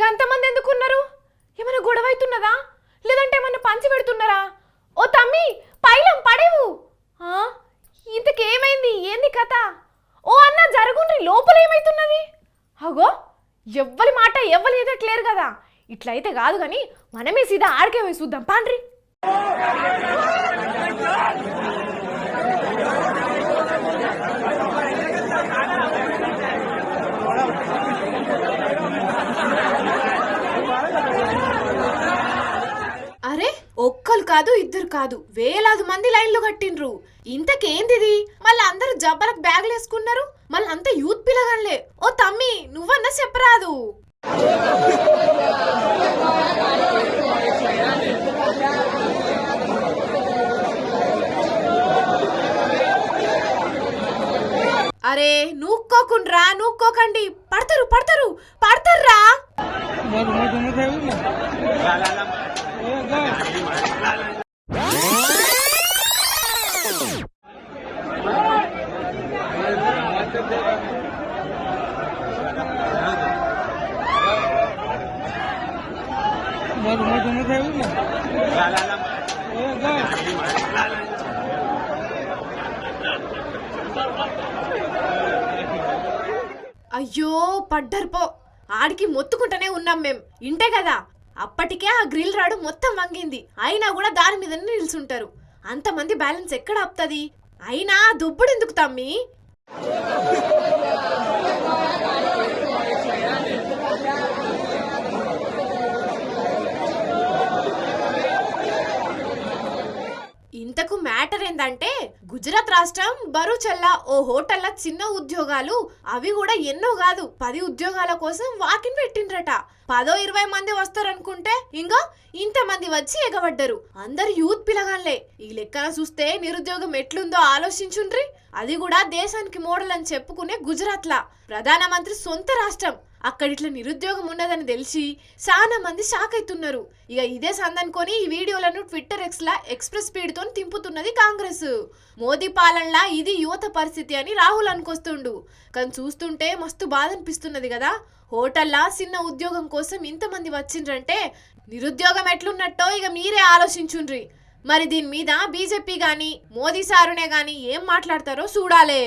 గంతమంది ఎందుకున్నారు? ఏమైనా గొడవ అవుతున్నదా లేదంటే ఏమైనా పంచి పెడుతున్నారా? ఓ తమ్మి పైలం పడేవు. ఇంతకేమైంది? ఏంది కథ? ఓ అన్న జరుగుండ్రి లోపల ఏమైతున్నది? అగో ఎవ్వరి మాట ఎవ్వరు ఎదట్లేరు కదా. ఇట్లయితే కాదు కానీ మనమే సీదా ఆడికే పోయి చూద్దాం. పాండ్రి అరే ఒక్కరు కాదు ఇద్దరు కాదు. వేలాది మంది లైన్లు కట్టిండ్రు. ఇంతకేందిది? మళ్ళీ అందరూ జబ్బలకు బ్యాగులు వేసుకున్నారు? మళ్ళీ అంత యూత్ పిల్లగాన్లే ఓ తమ్మి నువ్వన్నా చెప్పరాదు. అరే నూక్కోకుండ్రా నూక్కోకండి. పడతారు పడతారు. పడతారురా. అయ్యో పడ్డర్పో. ఆడికి మొత్తుకుంటూనే ఉన్నాం మేం. ఇంటే కదా. అప్పటికే ఆ గ్రిల్ రాడు మొత్తం వంగింది. అయినా కూడా దాని మీదనే నిల్చుంటారు. అంతమంది బ్యాలెన్స్ ఎక్కడ ఆపుతుంది? అయినా దుబ్బుడు ఎందుకు తమ్మి? ఇంతకు మ్యాటర్ ఏందంటే గుజరాత్ రాష్ట్రం బరుచెల్లా ఓ హోటల్ల చిన్న ఉద్యోగాలు అవి కూడా ఎన్నో కాదు పది ఉద్యోగాల కోసం వాకిన్ పెట్టిండ్రట. పదో ఇరవై మంది వస్తారనుకుంటే ఇంకా ఇంతమంది వచ్చి ఎగబడ్డరు. అందరు యూత్ పిలగాన్లే ఈ లెక్కన చూస్తే నిరుద్యోగం ఎట్లుందో ఆలోచించుండ్రి. అది కూడా దేశానికి మోడల్ అని చెప్పుకునే గుజరాత్లా. ప్రధానమంత్రి సొంత రాష్ట్రం. అక్కడ ఇట్లా నిరుద్యోగం ఉన్నదని తెలిసి చాలా మంది షాక్ అవుతున్నారు ఇక ఇదే సందనుకొని ఈ వీడియోలను ట్విట్టర్ ఎక్స్ లా ఎక్స్ప్రెస్ స్పీడ్తో తింపుతున్నది కాంగ్రెస్. మోదీ పాలనలా ఇది యువత పరిస్థితి అని రాహుల్ అనుకొస్తుండు. కానీ చూస్తుంటే మస్తు బాధ అనిపిస్తున్నది కదా. హోటల్లా చిన్న ఉద్యోగం కోసం ఇంతమంది వచ్చిండ్రంటే నిరుద్యోగం ఎట్లున్నట్టో ఇక మీరే ఆలోచించుండ్రి. మరి దీని మీద బీజేపీ గాని మోదీ సారునే గాని ఏం మాట్లాడతారో చూడాలే.